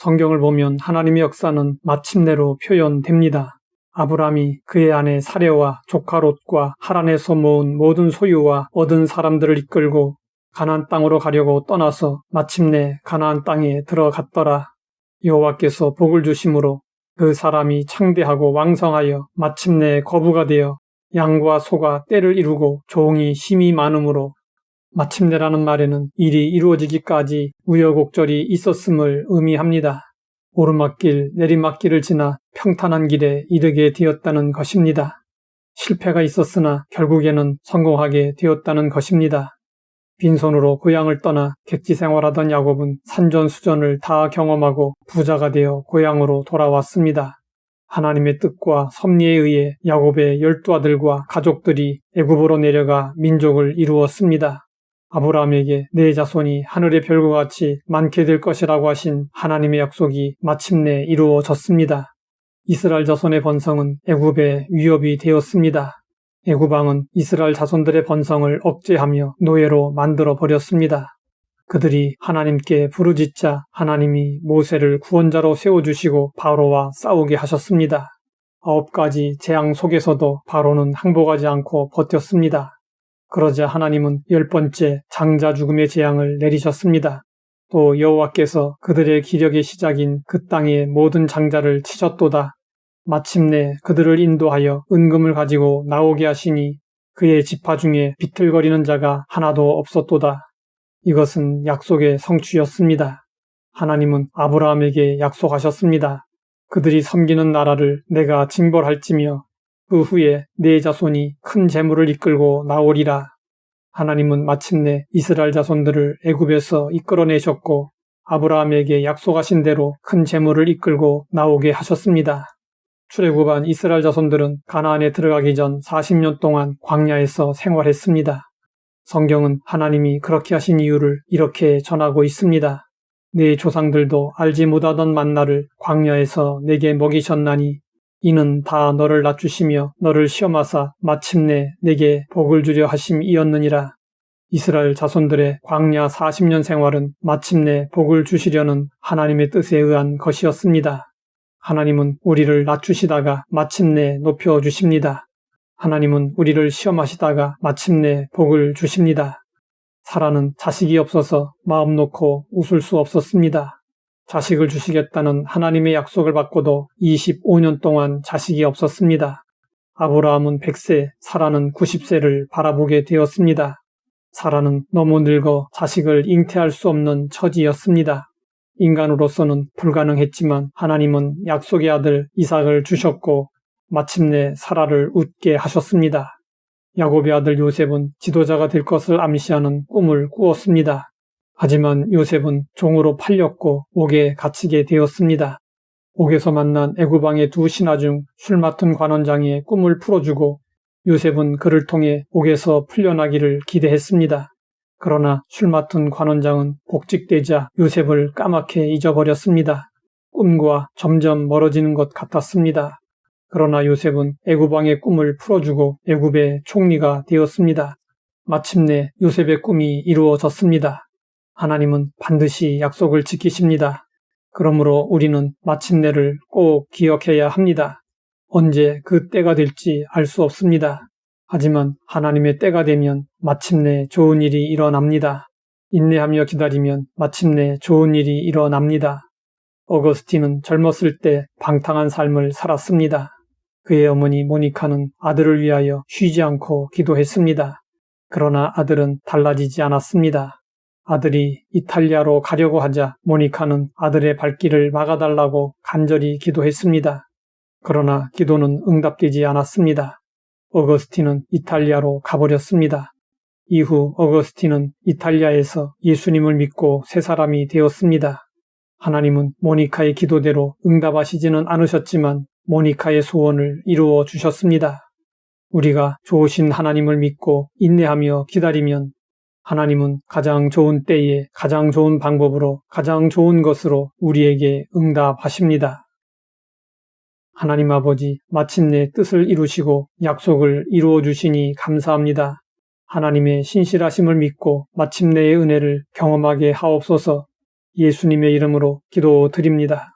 성경을 보면 하나님의 역사는 마침내로 표현됩니다. 아브라함이 그의 아내 사레와 조카 롯과 하란에서 모은 모든 소유와 얻은 사람들을 이끌고 가나안 땅으로 가려고 떠나서 마침내 가나안 땅에 들어갔더라. 여호와께서 복을 주심으로 그 사람이 창대하고 왕성하여 마침내 거부가 되어 양과 소가 때를 이루고 종이 심이 많으므로 마침내라는 말에는 일이 이루어지기까지 우여곡절이 있었음을 의미합니다. 오르막길, 내리막길을 지나 평탄한 길에 이르게 되었다는 것입니다. 실패가 있었으나 결국에는 성공하게 되었다는 것입니다. 빈손으로 고향을 떠나 객지 생활하던 야곱은 산전수전을 다 경험하고 부자가 되어 고향으로 돌아왔습니다. 하나님의 뜻과 섭리에 의해 야곱의 열두 아들과 가족들이 애굽으로 내려가 민족을 이루었습니다. 아브라함에게 내 자손이 하늘의 별과 같이 많게 될 것이라고 하신 하나님의 약속이 마침내 이루어졌습니다. 이스라엘 자손의 번성은 애굽의 위협이 되었습니다. 애굽왕은 이스라엘 자손들의 번성을 억제하며 노예로 만들어 버렸습니다. 그들이 하나님께 부르짖자 하나님이 모세를 구원자로 세워주시고 바로와 싸우게 하셨습니다. 아홉 가지 재앙 속에서도 바로는 항복하지 않고 버텼습니다. 그러자 하나님은 열 번째 장자 죽음의 재앙을 내리셨습니다. 또 여호와께서 그들의 기력의 시작인 그 땅의 모든 장자를 치셨도다. 마침내 그들을 인도하여 은금을 가지고 나오게 하시니 그의 지파 중에 비틀거리는 자가 하나도 없었도다. 이것은 약속의 성취였습니다. 하나님은 아브라함에게 약속하셨습니다. 그들이 섬기는 나라를 내가 징벌할지며 그 후에 네 자손이 큰 재물을 이끌고 나오리라. 하나님은 마침내 이스라엘 자손들을 애굽에서 이끌어내셨고 아브라함에게 약속하신 대로 큰 재물을 이끌고 나오게 하셨습니다. 출애굽한 이스라엘 자손들은 가나안에 들어가기 전 40년 동안 광야에서 생활했습니다. 성경은 하나님이 그렇게 하신 이유를 이렇게 전하고 있습니다. 네 조상들도 알지 못하던 만나를 광야에서 내게 먹이셨나니 이는 다 너를 낮추시며 너를 시험하사 마침내 내게 복을 주려 하심이었느니라. 이스라엘 자손들의 광야 40년 생활은 마침내 복을 주시려는 하나님의 뜻에 의한 것이었습니다. 하나님은 우리를 낮추시다가 마침내 높여 주십니다. 하나님은 우리를 시험하시다가 마침내 복을 주십니다. 사라는 자식이 없어서 마음 놓고 웃을 수 없었습니다. 자식을 주시겠다는 하나님의 약속을 받고도 25년 동안 자식이 없었습니다. 아브라함은 100세, 사라는 90세를 바라보게 되었습니다. 사라는 너무 늙어 자식을 잉태할 수 없는 처지였습니다. 인간으로서는 불가능했지만 하나님은 약속의 아들 이삭을 주셨고 마침내 사라를 웃게 하셨습니다. 야곱의 아들 요셉은 지도자가 될 것을 암시하는 꿈을 꾸었습니다. 하지만 요셉은 종으로 팔렸고 옥에 갇히게 되었습니다. 옥에서 만난 애구방의 두 신하 중 술 맡은 관원장의 꿈을 풀어주고 요셉은 그를 통해 옥에서 풀려나기를 기대했습니다. 그러나 술 맡은 관원장은 복직되자 요셉을 까맣게 잊어버렸습니다. 꿈과 점점 멀어지는 것 같았습니다. 그러나 요셉은 애구방의 꿈을 풀어주고 애굽의 총리가 되었습니다. 마침내 요셉의 꿈이 이루어졌습니다. 하나님은 반드시 약속을 지키십니다. 그러므로 우리는 마침내를 꼭 기억해야 합니다. 언제 그 때가 될지 알 수 없습니다. 하지만 하나님의 때가 되면 마침내 좋은 일이 일어납니다. 인내하며 기다리면 마침내 좋은 일이 일어납니다. 어거스틴은 젊었을 때 방탕한 삶을 살았습니다. 그의 어머니 모니카는 아들을 위하여 쉬지 않고 기도했습니다. 그러나 아들은 달라지지 않았습니다. 아들이 이탈리아로 가려고 하자 모니카는 아들의 발길을 막아달라고 간절히 기도했습니다. 그러나 기도는 응답되지 않았습니다. 어거스틴은 이탈리아로 가버렸습니다. 이후 어거스틴은 이탈리아에서 예수님을 믿고 새 사람이 되었습니다. 하나님은 모니카의 기도대로 응답하시지는 않으셨지만 모니카의 소원을 이루어 주셨습니다. 우리가 좋으신 하나님을 믿고 인내하며 기다리면 하나님은 가장 좋은 때에 가장 좋은 방법으로 가장 좋은 것으로 우리에게 응답하십니다. 하나님 아버지, 마침내 뜻을 이루시고 약속을 이루어 주시니 감사합니다. 하나님의 신실하심을 믿고 마침내의 은혜를 경험하게 하옵소서 예수님의 이름으로 기도드립니다.